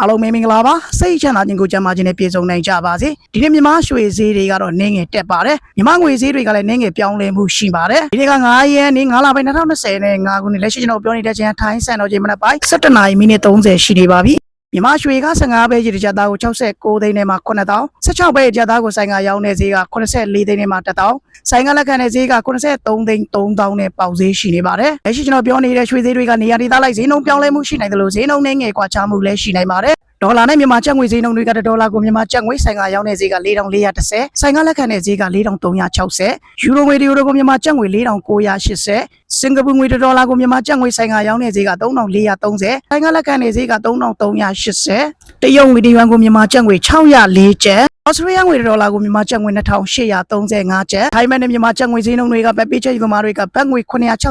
အားလုံးပဲမင်္ဂလာပါစိတ်ချမ်းသာခြင်းကိုကြံပါခြင်းနဲ့ပြည့်စုံနိုင်ကြပါစေဒီနေ့မြန်မာရွှေဈေးတွေကတော့နင်းငယ်တက်ပါတယ်မြန်မာငွေဈေးတွေကလည်းနင်းငယ်ပြောင်းလဲမှုရှိပါတယ်ဒီနေ့က9ရက်နေ့9လပိုင်း2020နဲ့9ခုနှစ်လက်ရှိကျွန်တော်ပြောနေတဲ့ချင်းထိုင်းစံတော်ချိန်မနက်ပိုင်း17နာရီမိနစ်30ရှိနေပါပြီ မြန်မာရွှေက15ပဲကြီးတစ်ကြက်သားကို69သိန်းနဲ့မှ9000 16ပဲကြက်သားကိုဆိုင်ကရောင်းတဲ့ဈေးက84သိန်းနဲ့မှ1000ဆိုင်ကလက်ခံတဲ့ဈေးက83သိန်း3000နဲ့ပေါက်ဈေးရှိနေပါတယ်လက်ရှိကျွန်တော်ပြောနေတဲ့ရွှေဈေးတွေကနေရာဒေသလိုက်ဈေးနှုန်းပြောင်းလဲမှုရှိနိုင်တယ်လို့ဈေးနှုန်းနဲ့ငယ်ကွာခြားမှုလည်းရှိနိုင်ပါတယ် ဒေါ်လာနဲ့မြန်မာကျပ်ငွေဈေးနှုန်းတွေကဒေါ်လာကိုမြန်မာကျပ်ငွေဆိုင်ကရောင်းတဲ့ဈေးက4430ဆိုင်ကလက်ခံတဲ့ဈေးက4360ယူရိုငွေတယူရိုကိုမြန်မာကျပ်ငွေ4980စင်ကာပူငွေတစ်ဒေါ်လာကိုမြန်မာကျပ်ငွေဆိုင်ကရောင်းတဲ့ဈေးက3430ဆိုင်ကလက်ခံတဲ့ဈေးက3380တရုတ်ငွေတယွမ်ကိုမြန်မာကျပ်ငွေ604ကျပ် ဩစတြေးလျငွေတစ်ဒေါ်လာကိုမြန်မာကျပ်ငွေ2835ကျပ်ထိုင်းမန်နဲ့မြန်မာကျပ်ငွေဈေးနှုန်းတွေကပဲပေးချက်ယူသမားတွေကဘတ်ငွေ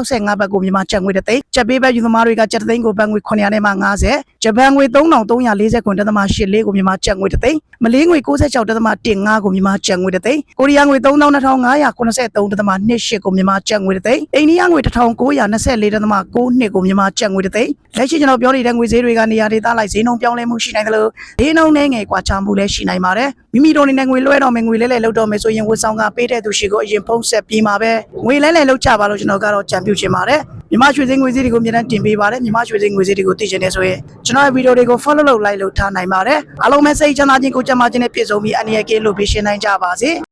965ဘတ်ကိုမြန်မာကျပ်ငွေတစ်သိန်းကျပ်ပေးဘတ်ယူသမားတွေကကျပ်တစ်သိန်းကိုဘတ်ငွေ900နဲ့မှ50ဂျပန်ငွေ3340ခွန်တသမ84ကိုမြန်မာကျပ်ငွေတစ်သိန်းမလေးငွေ66တသမ15ကိုမြန်မာကျပ်ငွေတစ်သိန်းကိုရီးယားငွေ3583တသမ28ကိုမြန်မာကျပ်ငွေတစ်သိန်းအိန္ဒိယငွေ1924တသမ92ကိုမြန်မာကျပ်ငွေတစ်သိန်းလက်ရှိကျွန်တော်ပြောနေတဲ့ငွေဈေးတွေကနေရာဒေသလိုက်ဈေးနှုန်းပြောင်းလဲမှုရှိနိုင်တယ်လို့ဈေးနှုန်းနဲ့ငယ်ကွာခြားမှုလည်းရှိနိုင်ပါတယ်မိမိတို့အနေနဲ့ငွေလွှဲတော့မယ်ငွေလဲလဲလောက်တော့မယ်ဆိုရင်ဝတ်ဆောင်ကပေးတဲ့သူရှိကိုအရင်ဖုံးဆက်ပြီးမှာပဲငွေလဲလဲလောက်ကြပါလို့ကျွန်တော်ကတော့ကြံပြုချင်ပါတယ်မြမရွှေစင်းငွေစည်းတွေကိုအမြဲတမ်းတင်ပေးပါတယ်မြမရွှေစင်းငွေစည်းတွေကိုသိချင်တယ်ဆိုရင်ကျွန်တော်ရဲ့ဗီဒီယိုတွေကို follow လုပ် like လုပ်ထားနိုင်ပါတယ်အားလုံးပဲစိတ်ချမ်းသာခြင်းကိုကြံ့မာခြင်းနဲ့ပြည့်စုံပြီးအနေရကင်းလို့ပြရှင်းနိုင်ကြပါစေ